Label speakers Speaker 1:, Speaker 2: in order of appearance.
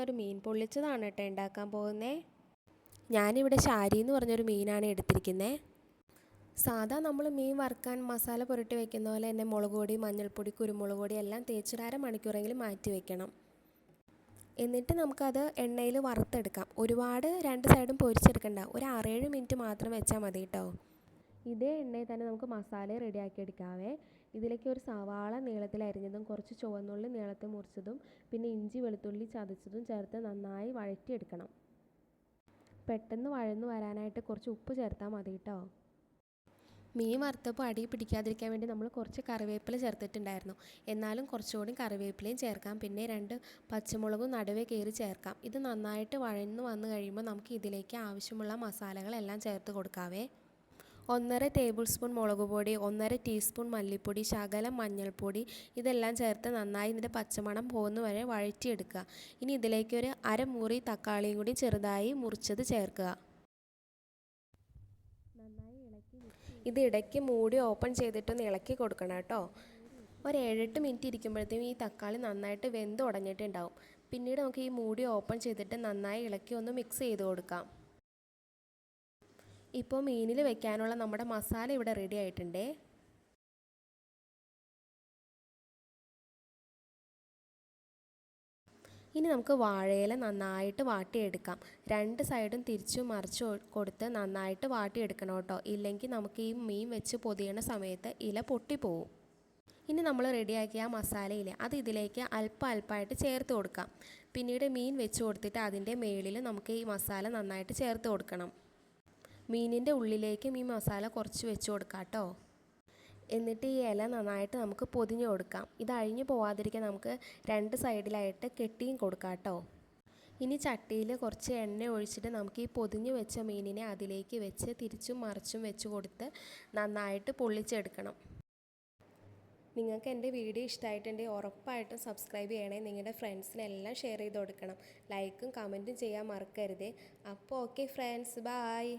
Speaker 1: ഒരു മീൻ പൊള്ളിച്ചതാണ് കേട്ടോ ഉണ്ടാക്കാൻ പോകുന്നത് ഞാനിവിടെ ശാരി എന്ന് പറഞ്ഞൊരു മീനാണ് എടുത്തിരിക്കുന്നത് സാധാ നമ്മൾ മീൻ വറുക്കാൻ മസാല പുരട്ടി വെക്കുന്ന പോലെ തന്നെ മുളക് പൊടി മഞ്ഞൾപ്പൊടി കുരുമുളക് പൊടി എല്ലാം തേച്ചൊരര മണിക്കൂറെങ്കിലും മാറ്റി വെക്കണം. എന്നിട്ട് നമുക്കത് എണ്ണയിൽ വറുത്തെടുക്കാം. ഒരുപാട് രണ്ട് സൈഡും പൊരിച്ചെടുക്കണ്ട. ഒരു ആറേഴ് മിനിറ്റ് മാത്രം വെച്ചാൽ മതി കേട്ടോ. ഇതേ എണ്ണയിൽ തന്നെ നമുക്ക് മസാല റെഡിയാക്കി എടുക്കാവേ. ഇതിലേക്ക് ഒരു സവാള നീളത്തിൽ അരിഞ്ഞതും കുറച്ച് ചുവന്നുള്ളി നീളത്തിൽ മുറിച്ചതും പിന്നെ ഇഞ്ചി വെളുത്തുള്ളി ചതച്ചതും ചേർത്ത് നന്നായി വഴറ്റിയെടുക്കണം. പെട്ടെന്ന് വഴന്നു വരാനായിട്ട് കുറച്ച് ഉപ്പ് ചേർത്താൽ മതി കേട്ടോ മീൻ വറുത്തപ്പോൾ അടി പിടിക്കാതിരിക്കാൻ വേണ്ടി നമ്മൾ കുറച്ച് കറിവേപ്പില ചേർത്തിട്ടുണ്ടായിരുന്നു. എന്നാലും കുറച്ചുകൂടി കറിവേപ്പിലയും ചേർക്കാം. പിന്നെ രണ്ട് പച്ചമുളകും നടുവേ കയറി ചേർക്കാം. ഇത് നന്നായിട്ട് വഴന്നു വന്നു കഴിയുമ്പോൾ നമുക്ക് ഇതിലേക്ക് ആവശ്യമുള്ള മസാലകളെല്ലാം ചേർത്ത് കൊടുക്കാവേ. ഒന്നര ടേബിൾ സ്പൂൺ മുളക് പൊടി ഒന്നര ടീസ്പൂൺ മല്ലിപ്പൊടി ശകലം മഞ്ഞൾപ്പൊടി ഇതെല്ലാം ചേർത്ത് നന്നായി ഇതിന്റെ പച്ചമണം പോകുന്ന വരെ വഴറ്റിയെടുക്കുക. ഇനി ഇതിലേക്ക് ഒരു അരമുറി തക്കാളിയും കൂടി ചെറുതായി മുറിച്ചത് ചേർക്കുക. നന്നായി ഇളക്കി ഇത് ഇടയ്ക്ക് മൂടി ഓപ്പൺ ചെയ്തിട്ടൊന്ന് ഇളക്കി കൊടുക്കണം കേട്ടോ. ഒരു ഏഴെട്ട് മിനിറ്റ് ഇരിക്കുമ്പോഴത്തേക്കും ഈ തക്കാളി നന്നായിട്ട് വെന്ത് ഉടഞ്ഞിട്ടുണ്ടാവും. പിന്നീട് നമുക്ക് ഈ മൂടി ഓപ്പൺ ചെയ്തിട്ട് നന്നായി ഇളക്കി ഒന്ന് മിക്സ് ചെയ്ത് കൊടുക്കാം. ഇപ്പോൾ മീനിൽ വെക്കാനുള്ള നമ്മുടെ മസാല ഇവിടെ റെഡി ആയിട്ടുണ്ട്. ഇനി നമുക്ക് വാഴയില നന്നായിട്ട് വാട്ടിയെടുക്കാം. രണ്ട് സൈഡും തിരിച്ചു മറിച്ചു കൊടുത്ത് നന്നായിട്ട് വാട്ടിയെടുക്കണം കേട്ടോ. ഇല്ലെങ്കിൽ നമുക്ക് ഈ മീൻ വെച്ച് പൊതിയണ സമയത്ത് ഇല പൊട്ടിപ്പോവും. ഇനി നമ്മൾ റെഡിയാക്കിയ ആ മസാലയില്ലേ അത് ഇതിലേക്ക് അല്പം അല്പമായിട്ട് ചേർത്ത് കൊടുക്കാം. പിന്നീട് മീൻ വെച്ച് കൊടുത്തിട്ട് അതിന്റെ മേളിൽ നമുക്ക് ഈ മസാല നന്നായിട്ട് ചേർത്ത് കൊടുക്കണം. മീനിന്റെ ഉള്ളിലേക്കും ഈ മസാല കുറച്ച് വെച്ച് കൊടുക്കാം കേട്ടോ. എന്നിട്ട് ഈ ഇല നന്നായിട്ട് നമുക്ക് പൊതിഞ്ഞ് കൊടുക്കാം. ഇത് അഴിഞ്ഞു പോവാതിരിക്കാൻ നമുക്ക് രണ്ട് സൈഡിലായിട്ട് കെട്ടിയും കൊടുക്കാം കേട്ടോ. ഇനി ചട്ടിയിൽ കുറച്ച് എണ്ണ ഒഴിച്ചിട്ട് നമുക്ക് ഈ പൊതിഞ്ഞ് വെച്ച മീനിനെ അതിലേക്ക് വെച്ച് തിരിച്ചും മറിച്ചും വെച്ച് കൊടുത്ത് നന്നായിട്ട് പൊള്ളിച്ചെടുക്കണം. നിങ്ങൾക്ക് എന്റെ വീഡിയോ ഇഷ്ടമായിട്ടുണ്ടെങ്കിൽ ഉറപ്പായിട്ടും സബ്സ്ക്രൈബ് ചെയ്യണേ. നിങ്ങളുടെ ഫ്രണ്ട്സിനെല്ലാം ഷെയർ ചെയ്ത് കൊടുക്കണം. ലൈക്കും കമന്റും ചെയ്യാൻ മറക്കരുത്. അപ്പോൾ ഓക്കെ ഫ്രണ്ട്സ് ബായ്.